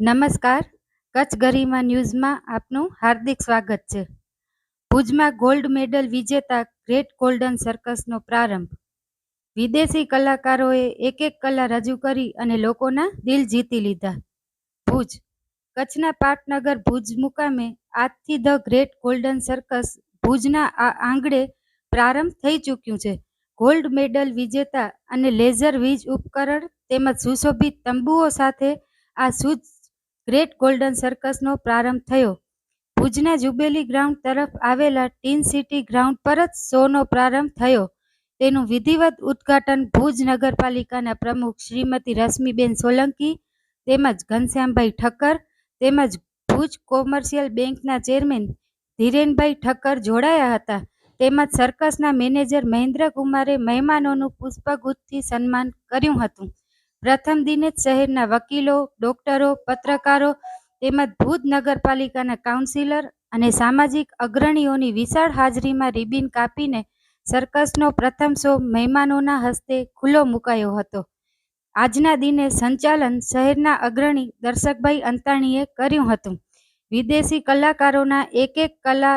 નમસ્કાર. કચ્છ ગરિમા ન્યૂઝમાં આપનું હાર્દિક સ્વાગત છે. ભુજમાં ગોલ્ડ મેડલ વિજેતા ગ્રેટ ગોલ્ડન સર્કસનો પ્રારંભ. વિદેશી કલાકારોએ એક એક કલા રજૂ કરી અને લોકોના દિલ જીતી લીધા. ભુજ. કચ્છના પાટનગર ભુજ મુકામે આજથી ધ ગ્રેટ ગોલ્ડન સર્કસ ભુજના આ આંગણે પ્રારંભ થઈ ચૂક્યું છે. ગોલ્ડ મેડલ વિજેતા અને લેઝર વીજ ઉપકરણ તેમજ સુશોભિત તંબુઓ સાથે આ શુદ્ધ ગ્રેટ ગોલ્ડન સર્કસનો પ્રારંભ થયો. ભુજના જુબેલી ગ્રાઉન્ડ તરફ આવેલા ટીન સિટી ગ્રાઉન્ડ પર જ શોનો પ્રારંભ થયો. તેનું વિધિવત ઉદ્ઘાટન ભુજ નગરપાલિકાના પ્રમુખ શ્રીમતી રશ્મિબેન સોલંકી, તેમજ ઘનશ્યામભાઈ ઠક્કર, તેમજ ભુજ કોમર્શિયલ બેંકના ચેરમેન ધીરેનભાઈ ઠક્કર જોડાયા હતા. તેમજ સર્કસના મેનેજર મહેન્દ્રકુમારે મહેમાનોનું પુષ્પગુચ્છથી સન્માન કર્યું હતું. પ્રથમ દિને જ શહેરના વકીલો, ડોક્ટરો, પત્રકારો તેમજ ભુજ નગરપાલિકાના કાઉન્સિલર અને સામાજિક અગ્રણીઓની વિશાળ હાજરીમાં રિબિન કાપીને સર્કસનો પ્રથમ શો મહેમાનોના હસ્તે ખુલ્લો મુકાયો હતો. આજના દિને સંચાલન શહેરના અગ્રણી દર્શકભાઈ અંતાણીએ કર્યું હતું. વિદેશી કલાકારોના એક એક કલા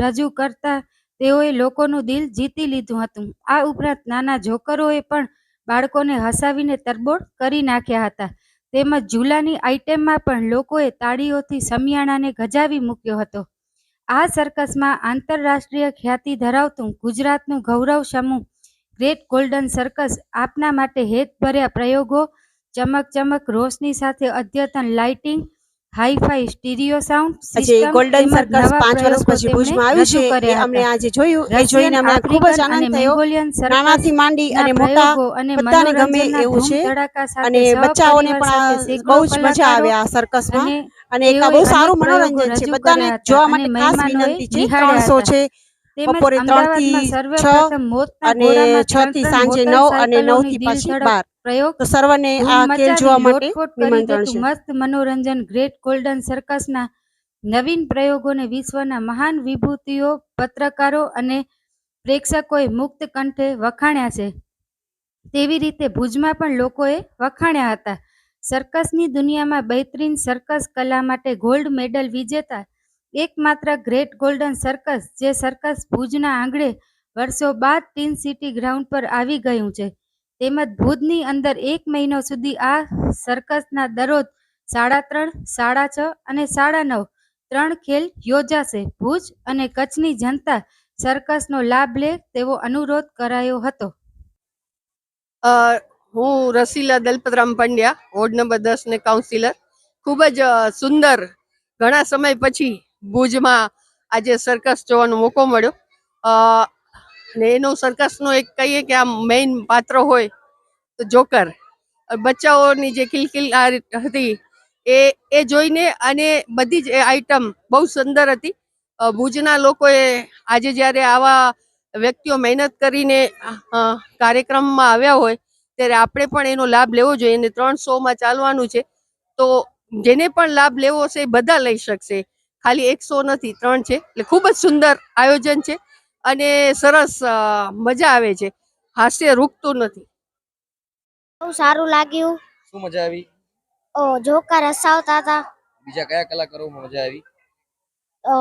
રજૂ કરતા તેઓએ લોકોનું દિલ જીતી લીધું હતું. આ ઉપરાંત નાના જોકરોએ પણ બાળકોને હસાવીને તરબોળ કરી નાખ્યા હતા. તેમજ ઝૂલાની આઇટમમાં પણ લોકોએ તાળીઓથી સમિયાણાને ગજાવી મૂક્યો હતો. આ સર્કસમાં આંતરરાષ્ટ્રીય ખ્યાતિ ધરાવતું ગુજરાતનું ગૌરવ સમૂહ ગ્રેટ ગોલ્ડન સર્કસ આપના માટે હેતભર્યા પ્રયોગો ચમક ચમક રોશની સાથે અદ્યતન lighting hi fi stereo sound system golden circus પાંચ વર્ષ પછી ભુજમાં આવ્યું છે એ અમને આજે જોયું એ જોઈને અમને ખૂબ જ આનંદ થયો. નાનાથી માંડી અને મોટા બધાને ગમે એવું છે અને બચ્ચાઓને પણ બહુ જ મજા આવે આ સર્કસમાં અને એક બહુ સારું મનોરંજન છે બધાને જોવા માટે ખાસ વિનંતી છે ત્રણસો છે બપોરે ત્રણથી છ અને 6 થી સાંજે નવ અને નવથી પછી બાર. પ્રયોગ. સર્વને આ ખેલ જોવા માટે નિમંત્રણ છે. મસ્ત મનોરંજન ગ્રેટ ગોલ્ડન સર્કસના નવીન પ્રયોગોને વિશ્વના મહાન વિભૂતિઓ પત્રકારો અને પ્રેક્ષકોએ મુક્ત કંઠે વખાણ્યા છે. તેવી રીતે ભુજમાં પણ લોકોએ વખાણ્યા હતા. સર્કસની દુનિયામાં બહેતરીન સર્કસ કલા માટે ગોલ્ડ મેડલ વિજેતા એકમાત્ર ગ્રેટ ગોલ્ડન સર્કસ જે સર્કસ ભુજના આંગણે વર્ષો બાદ ટીન સિટી ગ્રાઉન્ડ પર આવી ગયું છે. તેમજ ભુજની અંદર એક મહિનો સુધી આ સર્કસના દરરોજ સાડા ત્રણ, સાડા છ અને સાડા નવ ત્રણ ખેલ યોજાશે. ભુજ અને કચ્છની જનતા સર્કસનો લાભ લે તેવો અનુરોધ કરાયો હતો. હું રસીલા દલપતરામ પંડ્યા, વોર્ડ નંબર દસ ને કાઉન્સિલર ખૂબ જ સુંદર ઘણા સમય પછી ભુજમાં આજે સર્કસ જોવાનો મોકો મળ્યો. અ, ને એનો સર્કસનો એક કહીએ કે આમ મેઇન પાત્ર હોય તો જોકર. બચ્ચાઓની જે કિલકિલ હતી એ એ જોઈને અને બધી જ એ આઈટમ બહુ સુંદર હતી. ભુજના લોકોએ આજે જ્યારે આવા વ્યક્તિઓ મહેનત કરીને કાર્યક્રમમાં આવ્યા હોય ત્યારે આપણે પણ એનો લાભ લેવો જોઈએ અને ત્રણ શોમાં ચાલવાનું છે. તો જેને પણ લાભ લેવો હશે એ બધા લઈ શકશે. ખાલી એક શો નથી ત્રણ છે. એટલે ખૂબ જ સુંદર આયોજન છે. અને સરસ મજા આવે છે. હાસ્ય રૂકતું નથી. બહુ સારું લાગ્યું. શું મજા આવી? ઓ જોકર હસાવતા હતા. બીજા કયા કલાકારોમાં મજા આવી? ઓ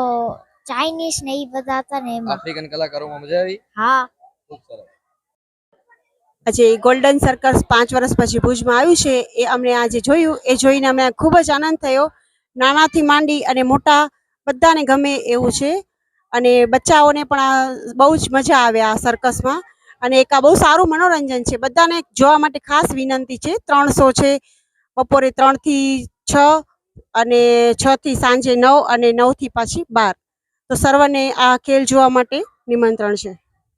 ચાઇનીઝ ને એ બધા હતા ને એમાં. આફ્રિકન કલાકારોમાં મજા આવી? હા. ખૂબ સરસ. આજે ગોલ્ડન સર્કસ પાંચ વર્ષ પછી ભુજમાં આવ્યું છે. એ અમને આજે જોયું. એ જોઈને અમને ખૂબ જ આનંદ થયો. નાનાથી માંડી અને મોટા બધાને ગમે એવું છે. અને બચ્ચાઓને પણ આ બહુ જ મજા આવે આ સર્કસમાં અને એક આ બહુ સારું મનોરંજન છે. બધાને જોવા માટે ખાસ વિનંતી છે. ત્રણસો છે, બપોરે ત્રણથી છ અને છથી સાંજે નવ અને નવથી પાછી બાર. તો સર્વને આ ખેલ જોવા માટે નિમંત્રણ છે.